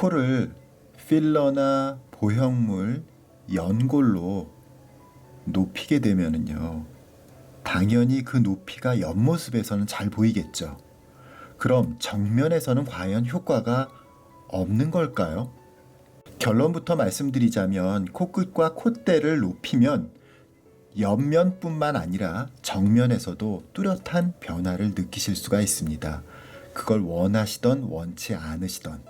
코를 필러나 보형물, 연골로 높이게 되면은요. 당연히 그 높이가 옆모습에서는 잘 보이겠죠. 그럼 정면에서는 과연 효과가 없는 걸까요? 결론부터 말씀드리자면 코끝과 콧대를 높이면 옆면뿐만 아니라 정면에서도 뚜렷한 변화를 느끼실 수가 있습니다. 그걸 원하시던 원치 않으시던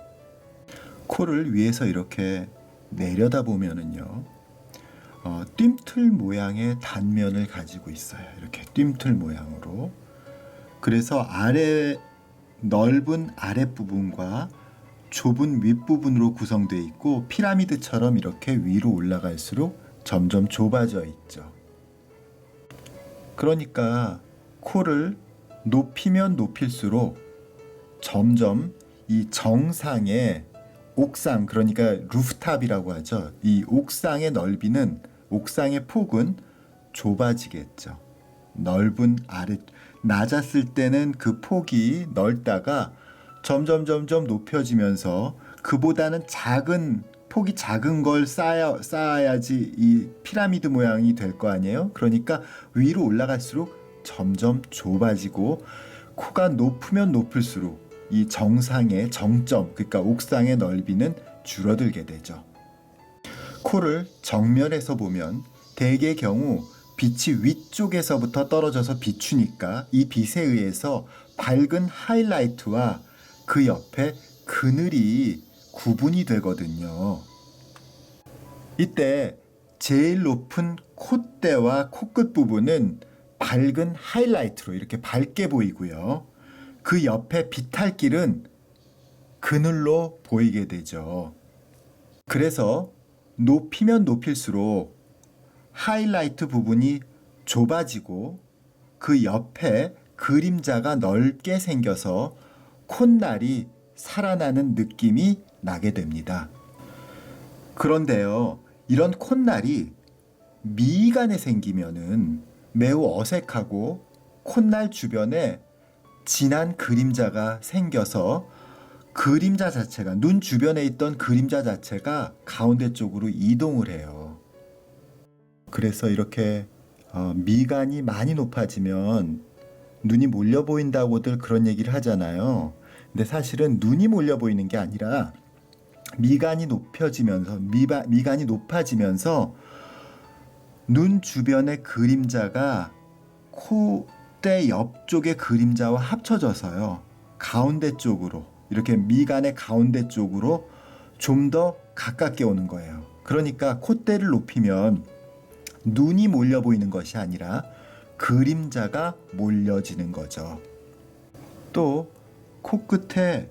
코를 위에서 이렇게 내려다 보면은요. 어, 뜀틀 모양의 단면을 가지고 있어요. 이렇게 뜀틀 모양으로. 그래서 아래 넓은 아랫부분과 좁은 윗부분으로 구성되어 있고 피라미드처럼 이렇게 위로 올라갈수록 점점 좁아져 있죠. 그러니까 코를 높이면 높일수록 점점 이 정상의 옥상 그러니까 루프탑이라고 하죠. 이 옥상의 넓이는 옥상의 폭은 좁아지겠죠. 넓은 아래 낮았을 때는 그 폭이 넓다가 점점 점점 높여지면서 그보다는 작은 폭이 작은 걸 쌓아 쌓아야지 이 피라미드 모양이 될 거 아니에요? 그러니까 위로 올라갈수록 점점 좁아지고 코가 높으면 높을수록 이 정상의 정점 그러니까 옥상의 넓이는 줄어들게 되죠. 코를 정면에서 보면 대개 경우 빛이 위쪽에서부터 떨어져서 비추니까 이 빛에 의해서 밝은 하이라이트와 그 옆에 그늘이 구분이 되거든요. 이때 제일 높은 콧대와 코끝 부분은 밝은 하이라이트로 이렇게 밝게 보이고요. 그 옆에 비탈길은 그늘로 보이게 되죠. 그래서 높이면 높일수록 하이라이트 부분이 좁아지고 그 옆에 그림자가 넓게 생겨서 콧날이 살아나는 느낌이 나게 됩니다. 그런데요, 이런 콧날이 미간에 생기면은 매우 어색하고 콧날 주변에 진한 그림자가 생겨서 그림자 자체가 눈 주변에 있던 그림자 자체가 가운데 쪽으로 이동을 해요. 그래서 이렇게 어, 미간이 많이 높아지면 눈이 몰려 보인다고들 그런 얘기를 하잖아요. 근데 사실은 눈이 몰려 보이는 게 아니라 미간이 높여지면서 미바, 미간이 높아지면서 눈 주변의 그림자가 콧대 옆쪽의 그림자와 합쳐져서요. 가운데 쪽으로 이렇게 미간의 가운데 쪽으로 좀 더 가깝게 오는 거예요. 그러니까 콧대를 높이면 눈이 몰려 보이는 것이 아니라 그림자가 몰려지는 거죠. 또 코끝에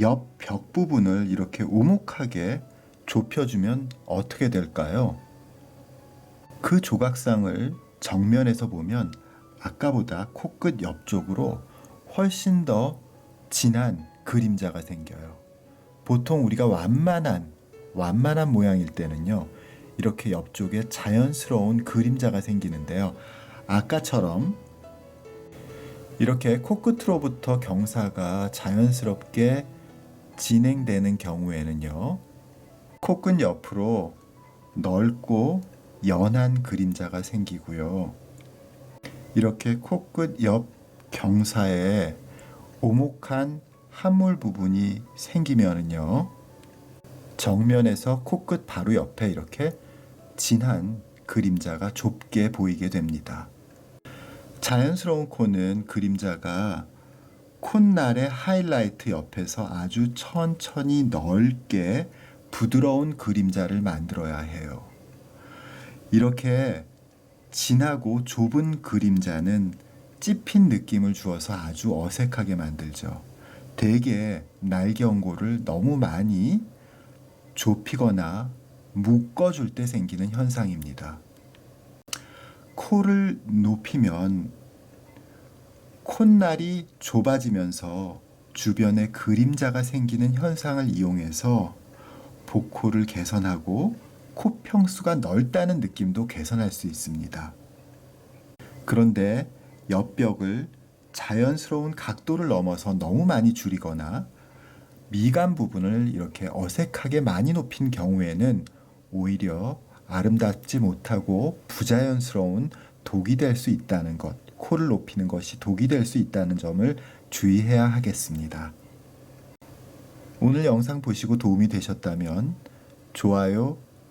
옆 벽 부분을 이렇게 오목하게 좁혀주면 어떻게 될까요? 그 조각상을 정면에서 보면 아까보다 코끝 옆쪽으로 훨씬 더 진한 그림자가 생겨요. 보통 우리가 완만한 완만한 모양일 때는요. 이렇게 옆쪽에 자연스러운 그림자가 생기는데요. 아까처럼 이렇게 코끝으로부터 경사가 자연스럽게 진행되는 경우에는요. 코끝 옆으로 넓고 연한 그림자가 생기고요. 이렇게 코끝 옆 경사에 오목한 함몰 부분이 생기면은요. 정면에서 코끝 바로 옆에 이렇게 진한 그림자가 좁게 보이게 됩니다. 자연스러운 코는 그림자가 콧날의 하이라이트 옆에서 아주 천천히 넓게 부드러운 그림자를 만들어야 해요. 이렇게 진하고 좁은 그림자는 찝힌 느낌을 주어서 아주 어색하게 만들죠. 대개 날경고를 너무 많이 좁히거나 묶어줄 때 생기는 현상입니다. 코를 높이면 콧날이 좁아지면서 주변에 그림자가 생기는 현상을 이용해서 복코를 개선하고 코 평수가 넓다는 느낌도 개선할 수 있습니다. 그런데 옆벽을 자연스러운 각도를 넘어서 너무 많이 줄이거나 미간 부분을 이렇게 어색하게 많이 높인 경우에는 오히려 아름답지 못하고 부자연스러운 독이 될 수 있다는 것, 코를 높이는 것이 독이 될 수 있다는 점을 주의해야 하겠습니다. 오늘 영상 보시고 도움이 되셨다면 좋아요,